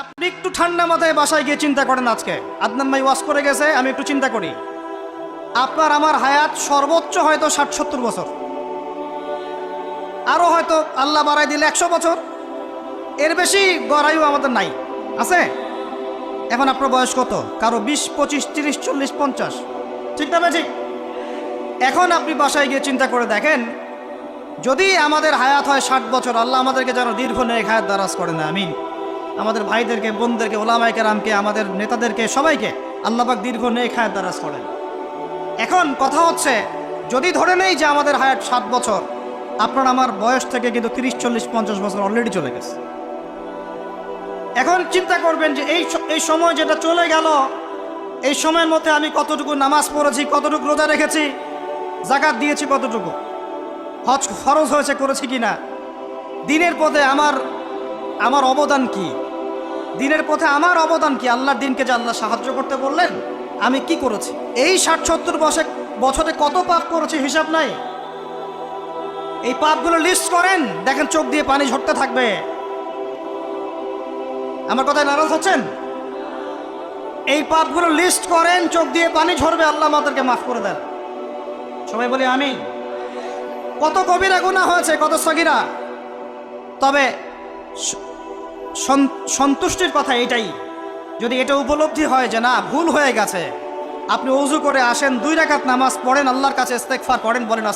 আপনি একটু ঠান্ডা মাথায় বাসায় গিয়ে চিন্তা করেন আজকে। আদনান ভাই ওয়াশ করে গেছে, আমি একটু চিন্তা করি। আপনার আমার হায়াত সর্বোচ্চ হয়তো ষাট সত্তর বছর। আরও হয়তো আল্লাহ বাড়াই দিলে একশো বছর। এর বেশি গড়াইও আমাদের নাই। আছে? এখন আপনার বয়স কত? কারও বিশ, পঁচিশ, তিরিশ, চল্লিশ, পঞ্চাশ। ঠিক না ঠিক। এখন আপনি বাসায় গিয়ে চিন্তা করে দেখেন, যদি আমাদের হায়াত হয় ষাট বছর, আল্লাহ আমাদেরকে যেন দীর্ঘ নেক হায়াত দারাজ করে না আমিন। আমাদের ভাইদেরকে, বোনদেরকে ওলামাইকে রামকে আমাদের নেতাদেরকে, সবাইকে আল্লাহবাক দীর্ঘ নেক হায়াত দারাজ করেন। এখন কথা হচ্ছে, যদি ধরে নেই যে আমাদের হায়াত সাত বছর, আপনার আমার বয়স থেকে কিন্তু তিরিশ, চল্লিশ, পঞ্চাশ বছর অলরেডি চলে গেছে। এখন চিন্তা করবেন যে এই এই সময় যেটা চলে গেল, এই সময়ের মধ্যে আমি কতটুকু নামাজ পড়েছি, কতটুকু রোজা রেখেছি, জাকাত দিয়েছি কতটুকু, হজ ফরজ হয়েছে করেছি কি না দিনের পথে আমার আমার অবদান কি? দিনের পথে আমার অবদান কি? আল্লাহর দিনকে যে আল্লাহ সাহায্য করতে বললেন, আমি কি করেছি? এই ষাট সত্তর বছর বছরে কত পাপ করেছি হিসাব নাই। এই পাপগুলো লিস্ট করেন, দেখেন চোখ দিয়ে পানি ঝরতে থাকবে। আমার কথায় নারাজ হচ্ছেন এই পাপগুলো লিস্ট করেন, চোখ দিয়ে পানি ঝরবে, আল্লাহ আমাদেরকে মাফ করে দেন। সবাই বলি আমি কত কবিরা গুণা হয়েছে, কত সগিরা। তবে সন্তুষ্টির কথা এটাই। যদি এটা উপলব্ধি হয় যে না, ভুল হয়ে গেছে, আপনি অজু করে আসেন, দুই রাকাত নামাজ পড়েন, আল্লাহর কাছে ইস্তেগফার করেন, বলেন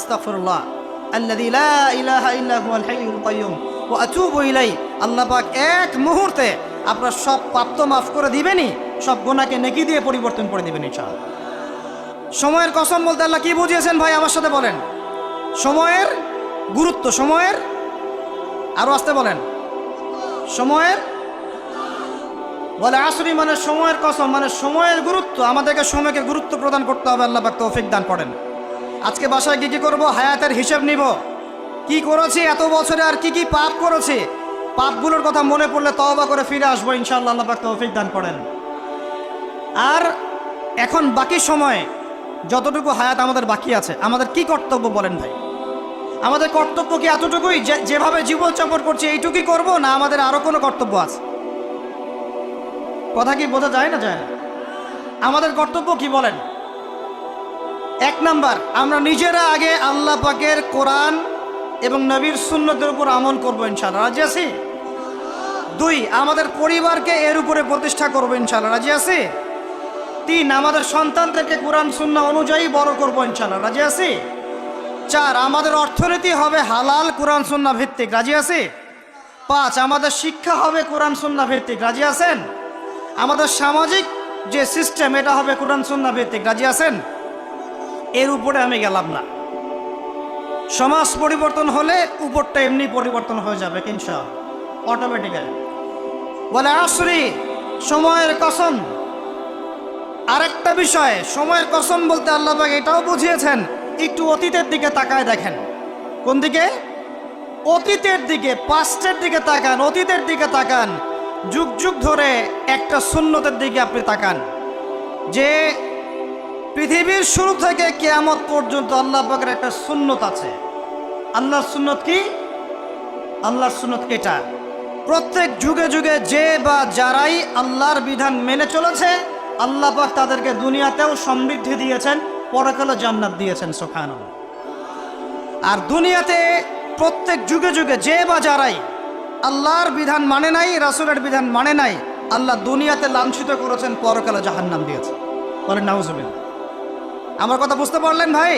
ইলাই আল্লাহ পাক এক মুহূর্তে আপনার সব পাপ তো মাফ করে দিবেনই, সব গোনাকে নেকি দিয়ে পরিবর্তন করে দিবেন, ইনশাআল্লাহ। সময়ের কসম বলতে আল্লাহ কি বুঝিয়েছেন ভাই, আমার সাথে বলেন। সময়ের গুরুত্ব, সময়ের আরও আসতে বলেন। সময়ের? বলে আসরি মানে সময়ের কসম মানে সময়ের গুরুত্ব। আমাদেরকে সময়কে গুরুত্ব প্রদান করতে হবে, আল্লাহ পাক তৌফিক দান করেন। আজকে বাসায় কী কী করব? হায়াতের হিসেব নিব। কি করেছি? এত বছরে আর কি কি পাপ করেছি? পাপগুলোর কথা মনে পড়লে তওবা করে ফিরে আসব, ইনশাআল্লাহ আল্লাহ পাক তৌফিক দান করেন। আর এখন বাকি সময়ে, যতটুকু হায়াত আমাদের বাকি আছে, আমাদের কি কর্তব্য বলেন ভাই? আমাদের কর্তব্য কি এতটুকুই? যেভাবে জীবনযাপন করছি, এইটুকুই করব না আমাদের আরও কোনো কর্তব্য আছে? কথা কি বোঝা যায় না যায় না? আমাদের কর্তব্য কি বলেন? এক নাম্বার, আমরা নিজেরা আগে আল্লাহ পাকের কোরআন এবং নবীর সুন্নতের উপর আমল করব ইনশাল্লাহ রাজি আছি? দুই, আমাদের পরিবারকে এর উপরে প্রতিষ্ঠা করব ইনশাল্লাহ রাজি আছি? তিন, আমাদের সন্তানদেরকে কোরআন সুন্না অনুযায়ী বড় করব ইনশাল্লাহ রাজি আছি? চার, আমাদের অর্থনীতি হবে হালাল কোরআন সুন্না ভিত্তিক। রাজি আছে? পাঁচ, আমাদের শিক্ষা হবে কোরআন সুন্না ভিত্তিক। রাজি আছেন? আমাদের সামাজিক যে সিস্টেম, এটা হবে কোরআন সুন্না ভিত্তিক। রাজি আছেন? এর উপরে আমি গেলাম না। সমাজ পরিবর্তন হলে উপরটা এমনি পরিবর্তন হয়ে যাবে কিনশা অটোমেটিক্যালি বলে, আসরি, সময়ের কসম। আরেকটা বিষয়, সময়ের কসম বলতে আল্লাহ এটাও বুঝিয়েছেন একটু অতীতের দিকে তাকায় দেখেন। কোন দিকে? অতীতের দিকে পাস্টের দিকে তাকান, অতীতের দিকে তাকান। যুগ যুগ ধরে একটা শূন্যতের দিকে আপনি তাকান। যে পৃথিবীর শুরু থেকে কেয়ামত পর্যন্ত আল্লাহ পাকের একটা সুন্নত আছে। আল্লাহর সুন্নত কি? আল্লাহর সুন্নত এটা। প্রত্যেক যুগে যুগে যে বা যারাই আল্লাহর বিধান মেনে চলেছে, আল্লাহ পাক তাদেরকে দুনিয়াতেও সমৃদ্ধি দিয়েছেন। পরকালে জান্নাত দিয়েছেন সোফান আর দুনিয়াতে প্রত্যেক যুগে যুগে যে বা যারাই আল্লাহর বিধান মানে নাই, রাসুলের বিধান মানে নাই, আল্লাহ দুনিয়াতে লাঞ্ছিত করেছেন পরকালে জাহান্নাম দিয়েছে বলেন নাউজ আমার কথা বুঝতে পারলেন ভাই?